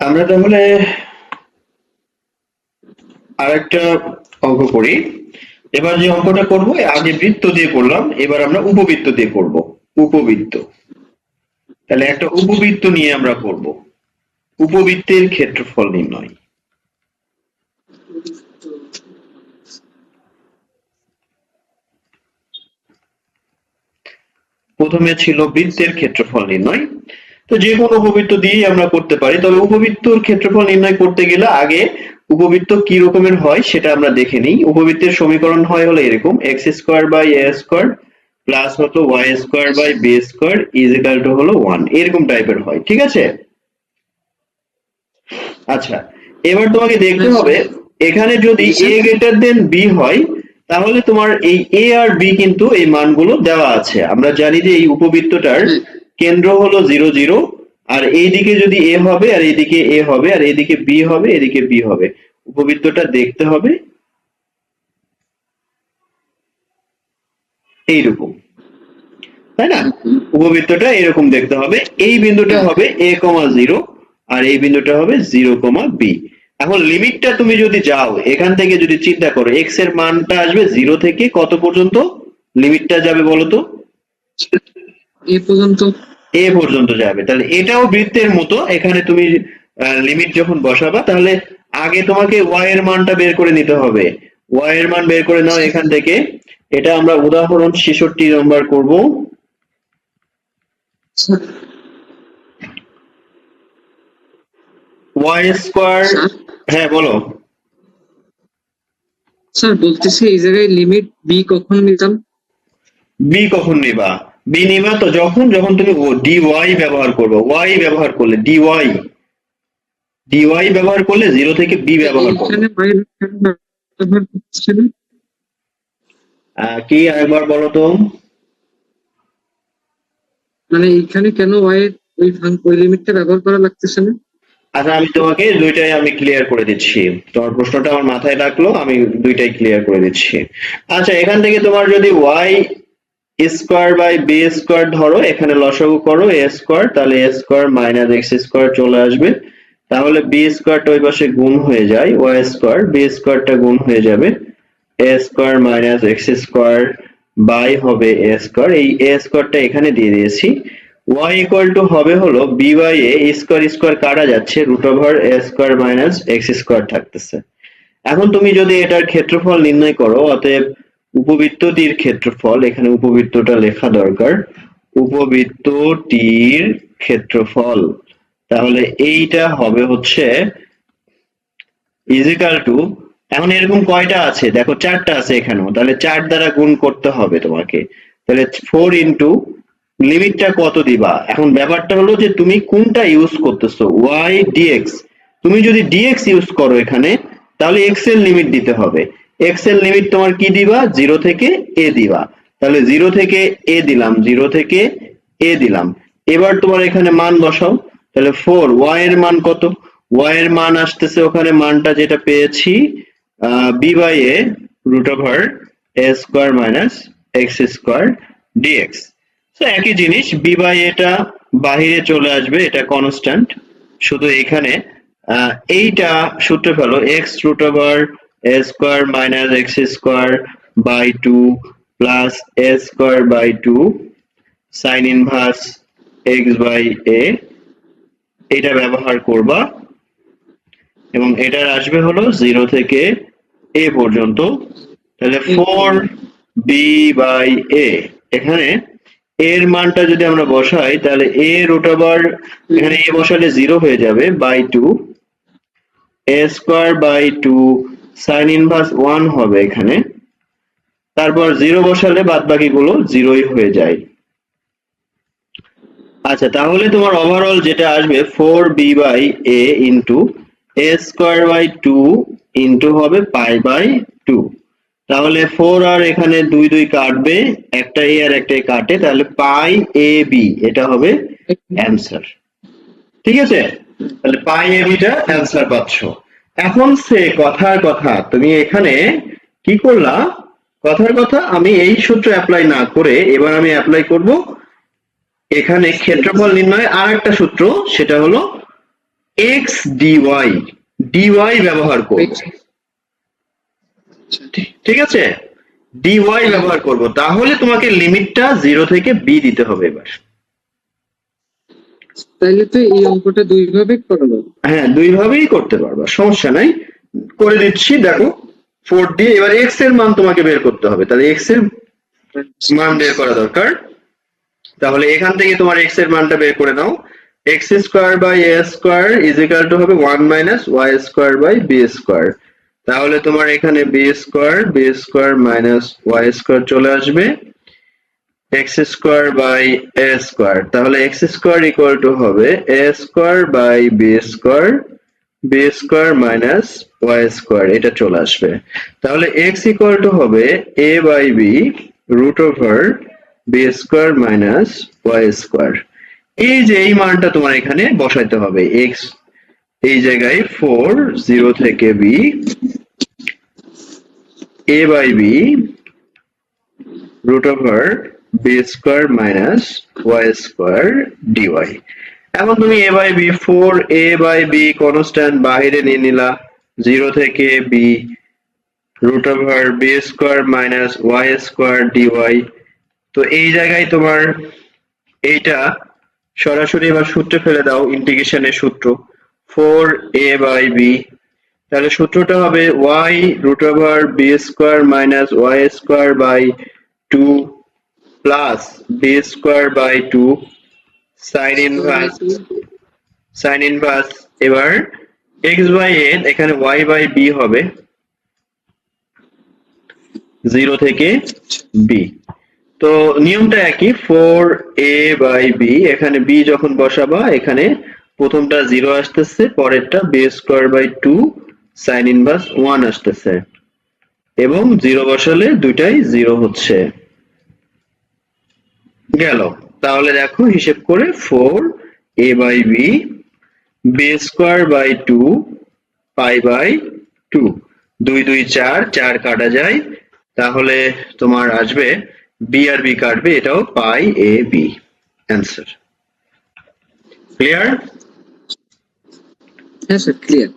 আমরা তাহলে আরেকটা অঙ্ক করি। এবার যে অঙ্কটা করব আগে বৃত্ত দিয়ে করলাম, এবার আমরা উপবৃত্ত দিয়ে করব। উপবৃত্ত। তাহলে একটা উপবৃত্ত নিয়ে আমরা করব। উপবৃত্তের ক্ষেত্রফল নির্ণয়। প্রথমে ছিল বৃত্তের ক্ষেত্রফল নির্ণয়। তো যে কোনো উপবৃত্ত দিয়েই আমরা করতে পারি। তবে উপবৃত্তর ক্ষেত্রফল নির্ণয় করতে গেলে আগে উপবৃত্ত কি রকমের হয় সেটা আমরা দেখে নিই। উপবৃত্তের সমীকরণ হয় হলো এরকম x square by a square plus হতো y square by b square is equal to হলো ওয়ান এরকম টাইপের হয় ঠিক আছে? আচ্ছা এবার তোমাকে দেখতে হবে এখানে যদি এ গ্রেটার দেন বি হয় তাহলে তোমার এই এ আর বি কিন্তু এই মানগুলো দেওয়া আছে। আমরা জানি যে এই উপবৃত্তটার কেন্দ্র হলো জিরো জিরো, আর এইদিকে যদি এ হবে, আর এইদিকে এ হবে, আর এইদিকে বি হবে এদিকে বি হবে। উপবৃত্তটা দেখতে হবে। এইরকম। তাই না? উপবৃত্তটা এরকম দেখতে হবে। এই বিন্দুটা হবে এ কমা জিরো, আর এই বিন্দুটা হবে জিরো কমা বি। এখন লিমিটটা তুমি যদি যাও, এখান থেকে যদি চিন্তা করো এক্সের মানটা আসবে জিরো থেকে কত পর্যন্ত? লিমিটটা যাবে বলো তো? এ পর্যন্ত? এ পর্যন্ত যাবে। তাহলে এটাও বৃত্তের মতো। এখানে তুমি লিমিট যখন বসাবা তাহলে আগে তোমাকে ওয়াই এর মানটা বের করে নিতে হবে। ওয়াই এর মান বের করে নাও এখান থেকে। এটা আমরা উদাহরণ ছেষট্টি নম্বর করব। ওয়াই স্কোয়ার হ্যাঁ বলো। স্যার বলতেছি এই জায়গায় লিমিট বি কখন নিতাম? বি কখন নিবা? বি তো যখন যখন তুমি ডি ওয়াই ব্যবহার করবে ওয়াই ব্যবহার করলে ডি ওয়াই ডি ওয়াই ব্যবহার করলে জিরো থেকে বি ব্যবহার করবে। কি আরেকবার বলো তো? মানে এইখানে কেন ওয়াই ওই ওই লিমিটটা ব্যবহার করা লাগতেছে না? আচ্ছা আমি তোমাকে দুইটাই আমি ক্লিয়ার করে দিচ্ছি। তোমার প্রশ্নটা আমার মাথায় রাখল আমি দুইটাই ক্লিয়ার করে দিচ্ছি। আচ্ছা এখান থেকে তোমার যদি y square by b square ধরো, এখানে লসাগু করো এ স্কোয়ার, তাহলে a square minus x square চলে আসবে। তাহলে বি স্কোয়ারটা ওই পাশে গুণ হয়ে যায় ওয়াই স্কোয়ার বি স্কোয়ারটা গুণ হয়ে যাবে a square minus x square by হবে এ স্কোয়ার। এই এ স্কোয়ারটা এখানে দিয়ে দিয়েছি। y ইকুয়াল টু হবে হলো b by a square square কাটা যাচ্ছে root over a square minus x square থাকতেছে। এখন তুমি যদি এটার ক্ষেত্রফল নির্ণয় করো, অতএব উপবৃত্তটির ক্ষেত্রফল, এখানে উপবৃত্তটা লেখা দরকার, উপবৃত্তটির ক্ষেত্রফল। তাহলে এইটা হবে হচ্ছে ইজিক্যাল টু এখন এরকম কয়টা আছে? দেখো, চারটা আছে এখানেও। তাহলে চার দ্বারা গুণ করতে হবে তোমাকে। তাহলে ফোর ইন্টু লিমিটটা কত দিবা? এখন ব্যাপারটা হলো যে তুমি কোনটা ইউজ করতেছো? ওয়াই ডিএক্স তুমি যদি ডিএক্স ইউজ করো এখানে, তাহলে এক্সের লিমিট দিতে হবে। এক্সের লিমিট তোমার কি দিবা? জিরো থেকে এ দিবা। তাহলে জিরো থেকে এ দিলাম জিরো থেকে এ দিলাম। এবার তোমার এখানে মান বসাও। তাহলে ফোর ওয়াই এর মান কত? ওয়াই এর মান আসতেছে ওখানে, মানটা যেটা পেয়েছি b by a root over a square minus x square dx তো একই জিনিস বি বাই এটা বাহিরে চলে আসবে, এটা কনস্ট্যান্ট শুধু এখানে এইটা সূত্রে ফেলো x root over a square minus x square by two plus a square by two sine inverse x by a এটা ব্যবহার করবা। এবং এটার আসবে হলো জিরো থেকে এ পর্যন্ত। তাহলে ফোর বি বাই এ এখানে এর মানটা যদি আমরা বসাই, তাহলে এ রুট ওভার এখানে এ বসালে জিরো হয়ে যাবে by two a square by two sine inverse one হবে এখানে। তারপর জিরো বসালে বাদ বাকিগুলো জিরোই হয়ে যায়। আচ্ছা তাহলে তোমার ওভারঅল যেটা আসবে four b by a into a square by two into হবে পাই বাই টু তাহলে ফোর আর এখানে দুই দুই কাটবে, একটা এ আর একটা কাটে, তাহলে পাই এ বি এটা হবে অ্যান্সার ঠিক আছে? তাহলে পাই এ বিটা অ্যান্সার পাচ্ছ। এখন সে কথার কথা তুমি এখানে কি করলা? কথার কথা আমি এই সূত্র অ্যাপ্লাই না করে এবার আমি অ্যাপ্লাই করব এখানে ক্ষেত্রফল নির্ণয় আর একটা সূত্র সেটা হলো এক্স ডিওয়াই ডিওয়াই ব্যবহার করব। আচ্ছা, ঠিক আছে? ডিওয়াই ব্যবহার করব। তাহলে তোমাকে লিমিটটা জিরো থেকে বি দিতে হবে এবার। তাহলে তো এই অঙ্কটা দুই ভাবে করা যাবে হ্যাঁ দুই ভাবেই করতে পারবা, সমস্যা নাই। করে দিচ্ছি, দেখো ফোর দিয়ে এবার এক্সের মান তোমাকে বের করতে হবে। তাহলে এক্সের মান বের করা দরকার। তাহলে এখান থেকে তোমার এক্সের মানটা বের করে নাও। X square by a square is equal to হবে one minus y square by b square তাহলে তোমার এখানে b square b square minus y square চলে আসবে। X square by a square. তাহলে এক্স স্কোয়ার ইকুয়াল টু হবে a square by b square b square minus y square. এটা চলে আসবে। তাহলে এক্স ইকুয়াল টু হবে a by b root over b square minus y square. এই যে এই মানটা তোমার এখানে বসাইতে হবে। এক্স এই জায়গায় ফোর, জিরো থেকে B, a by b root over b square minus y square dy এখন তুমি a by b 4 a by b constant বাইরে নিয়ে নিলা 0 থেকে b root over b square minus y square dy তো এই জায়গায় তোমার এইটা সরাসরি এবার সূত্রে ফেলে দাও ইন্টিগ্রেশনের সূত্র 4 a by b তাহলে সূত্রটা হবে y root over b square minus y square by 2 plus b square by 2 sin inverse. Sin inverse. এবার x by a এখানে y by b হবে। 0 থেকে b তো নিয়মটা একই 4 a by b এখানে b যখন বসাবা, এখানে প্রথমটা 0 আসতেছে, পরেরটা b square by 2 sin inverse 1 আসতেছে। এবং 0 বসালে দুইটাই 0 হচ্ছে। গেল। তাহলে দেখো, হিসেব করে four a by b b square by two pi by two দুই দুই, চার চার কাটা যায়। তাহলে তোমার আসবে বি আর বি কাটবে, এটাও pi a b answer clear হ্যাঁ স্যার ক্লিয়ার